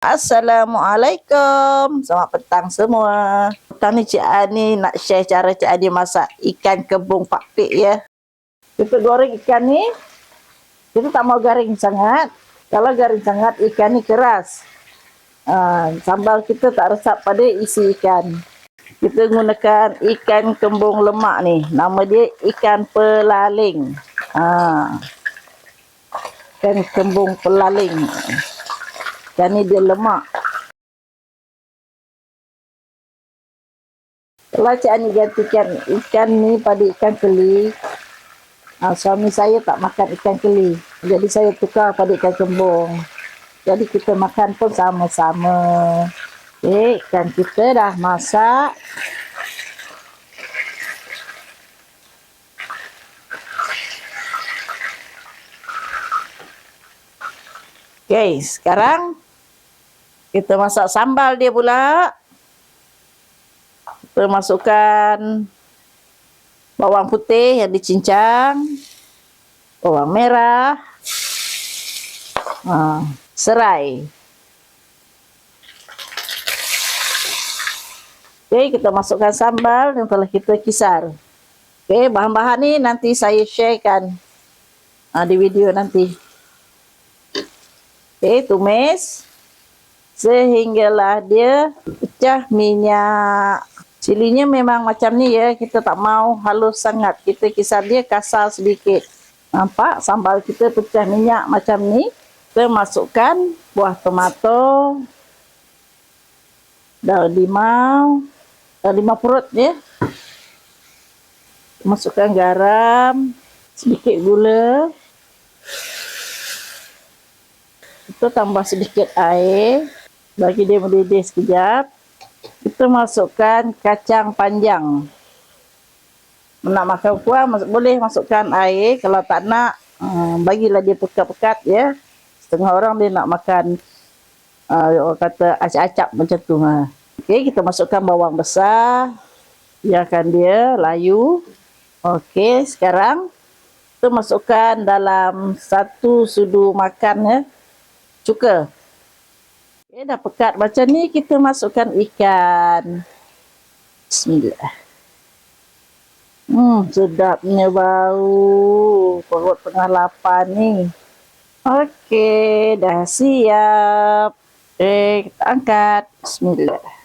Assalamualaikum. Selamat petang semua. Petang ni Cik Ani nak share cara Cik Ani masak ikan kebung pak pik ya. Kita goreng ikan ni. Kita tak mau garing sangat. Kalau garing sangat ikan ni keras. Ha, sambal kita tak resap pada isi ikan. Kita gunakan ikan kembung lemak ni. Nama dia ikan pelaling. Ha. Ikan kembung pelaling. Ikan ni dia lemak. Kalau Cik Ani gantikan ikan ni pada ikan keli, uh, suami saya tak makan ikan keli. Jadi saya tukar pada ikan kembung. Jadi kita makan pun sama-sama. Okay, ikan kita dah masak. Okay, sekarang kita masak sambal dia pula. Kita masukkan bawang putih yang dicincang, bawang merah, ha, serai. Okay, kita masukkan sambal yang telah kita kisar. Okay, bahan-bahan ni nanti saya sharekan ha, di video nanti. Okay, tumis sehinggalah dia pecah minyak. Cilinya memang macam ni ya, kita tak mau halus sangat. Kita kisar dia kasar sedikit. Nampak sambal kita pecah minyak macam ni. Kita masukkan buah tomato, daun limau, daun limau perut ya. Masukkan garam, sedikit gula. Kita tambah sedikit air bagi dia mendidih sekejap. Kita masukkan kacang panjang. Nak makan kuah boleh masukkan air. Kalau tak nak, hmm, bagilah dia pekat-pekat ya. Setengah orang dia nak makan uh, kata acap-acap macam tu. Ha. Okey, kita masukkan bawang besar. Biarkan dia layu. Okey, sekarang kita masukkan dalam satu sudu makan ya cuka. Okay, dah pekat macam ni, kita masukkan ikan. Bismillah. Hmm, sedapnya bau. Perut tengah lapar ni. Okey, dah siap. Eh, kita angkat. Bismillah.